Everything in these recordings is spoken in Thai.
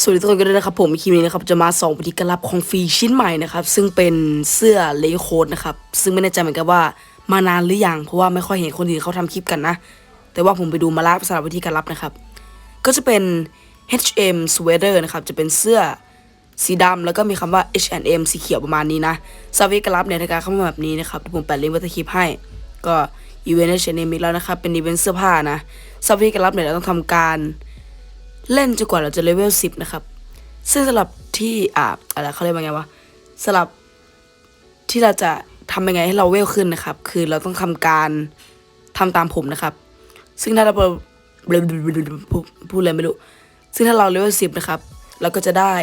สวัสดีทุกคนกันด้วยนะครับผมคลิปนี้นะครับจะมาส่องวิธีการรับของฟรีชิ้นใหม่นะครับซึ่งเป็นเสื้อเลโคดนะครับซึ่งไม่แน่ใจเหมือนกันว่ามานานหรือยังเพราะว่าไม่ค่อยเห็นคนอื่นเขาทำคลิปกันนะ แต่ว่าผมไปดูมาแล้วสำหรับวิธีการรับนะครับ ก็จะเป็น H&M sweater นะครับจะเป็นเสื้อสีดำแล้วก็มีคำว่า H&M สีเขียวประมาณนี้นะสวิธีการรับเนี่ยในการเข้ามาแบบนี้นะครับผมแปะลิงก์ไว้ใต้คลิปให้ ก็อีเวนต์ H&M อีกแล้วนะครับเป็นอีเวนต์เสื้อผ้านะสวิธีการรับเนี่ยเราต้องทำการ เล่นจนกว่าเราจะเลเวลสิบนะครับ ซึ่งสำหรับที่อ่าอะไรเขาเรียกว่าไงวะสำหรับที่เราจะทำยังไงให้เราเวลขึ้นนะครับ คือเราต้องทำการทำตามผมนะครับ ซึ่งถ้าเราพูดพูดอะไรไม่รู้ ซึ่งถ้าเราเลเวลสิบนะครับ เราก็จะได้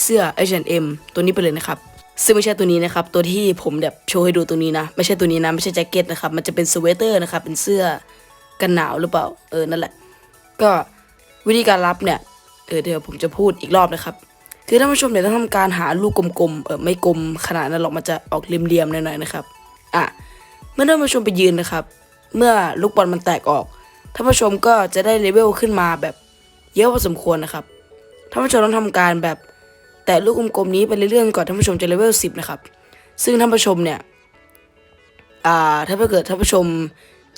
เสื้อ H&M ตัวนี้ไปเลยนะครับ ซึ่งไม่ใช่ตัวนี้นะครับ ตัวที่ผมแบบโชว์ให้ดูตัวนี้นะ ไม่ใช่ตัวนี้นะ ไม่ใช่แจ็คเก็ตนะครับ มันจะเป็นสเวตเตอร์นะครับ เป็นเสื้อกันหนาวหรือเปล่า เออ นั่นแหละ ก็ วิธีการรับเนี่ยเออเดี๋ยวผมจะพูดอีกรอบนะครับ คือท่านผู้ชมเนี่ยต้องทำการหาลูกกลมๆเออไม่กลมขนาดนั้นหรอกมันจะออกเหลี่ยมๆหน่อยๆนะครับอะเมื่อท่านผู้ชมไปยืนนะครับ เมื่อลูกบอลมันแตกออกท่านผู้ชมก็จะได้เลเวลขึ้นมาแบบเยอะพอสมควรนะครับท่านผู้ชมต้องทำการแบบแตะลูกกลมๆนี้ไปเรื่อยๆก่อนท่านผู้ชมจะเลเวลสิบนะครับซึ่งท่านผู้ชมเนี่ยอ่าถ้าเกิดท่านผู้ชม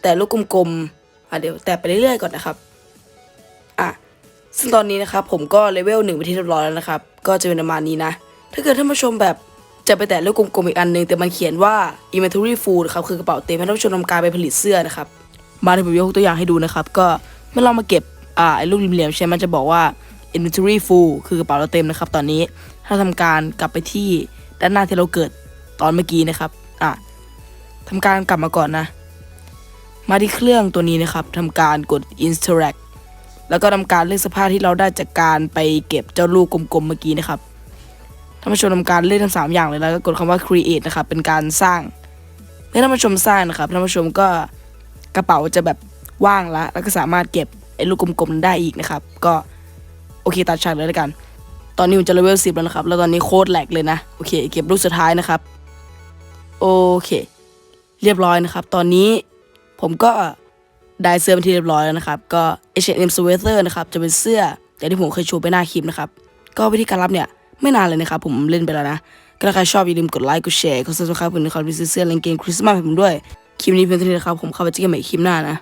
แตะลูกกลมๆอะเดี๋ยวแตะไปเรื่อยๆก่อนนะครับ ซึ่งตอนนี้นะครับผมก็เลเวลหนึ่งไปที่เรียบร้อยแล้วนะครับ ก็จะเป็นประมาณนี้นะ ถ้าเกิดท่านผู้ชมแบบจะไปแตะลูกกลมๆอีกอันหนึงแต่มันเขียนว่า inventory full ครับคือกระเป๋าเต็มให้ท่านผู้ชมทำการไปผลิตเสื้อนะครับ มาที่ผมยกตัวอย่างให้ดูนะครับ ก็เมื่อเรามาเก็บอ่าไอ้ลูกเหลี่ยมๆใช่ไหมมันจะบอกว่า inventory full คือกระเป๋าเราเต็มนะครับ ตอนนี้ถ้าทำการกลับไปที่ด้านหน้าที่เราเกิดตอนเมื่อกี้นะครับอะทำการกลับมาก่อนนะ มาที่เครื่องตัวนี้นะครับทำการกด interact แล้วก็ทำการเลือกสภาพที่เราได้จากการไปเก็บเจ้าลูกกลมๆเมื่อกี้นะครับท่านผู้ชมทำการเลือกทั้งสามอย่างเลยแล้วก็กดคำว่า create นะครับเป็นการสร้างเมื่อท่านผู้ชมสร้างนะครับท่านผู้ชมก็กระเป๋าจะแบบว่างละแล้วก็สามารถเก็บไอ้ลูกกลมๆได้อีกนะครับ ก็โอเคตัดฉากเลยแล้วกัน ตอนนี้ผมจะเลเวลสิบแล้วนะครับ แล้วตอนนี้โคตรแหลกเลยนะ โอเค เก็บลูกสุดท้ายนะครับ โอเค เรียบร้อยนะครับ ตอนนี้ผมก็ ได้เสื้อเป็นที่เรียบร้อยแล้วนะครับ ก็ H&M sweater นะครับ จะเป็นเสื้ออย่างที่ผมเคยโชว์ไปหน้าคลิปนะครับ ก็วิธีการรับเนี่ย ไม่นานเลยนะครับ ผมเล่นไปแล้วนะ ก็ถ้าใครชอบอย่าลืมกดไลค์ กดแชร์ กดซับสไครป์ผมนะครับไปซื้อเสื้อเล่นเกมคริสต์มาสให้ผมด้วย คลิปนี้เพียงเท่านี้นะครับ ผมเข้าไปเจอกันใหม่คลิปหน้านะ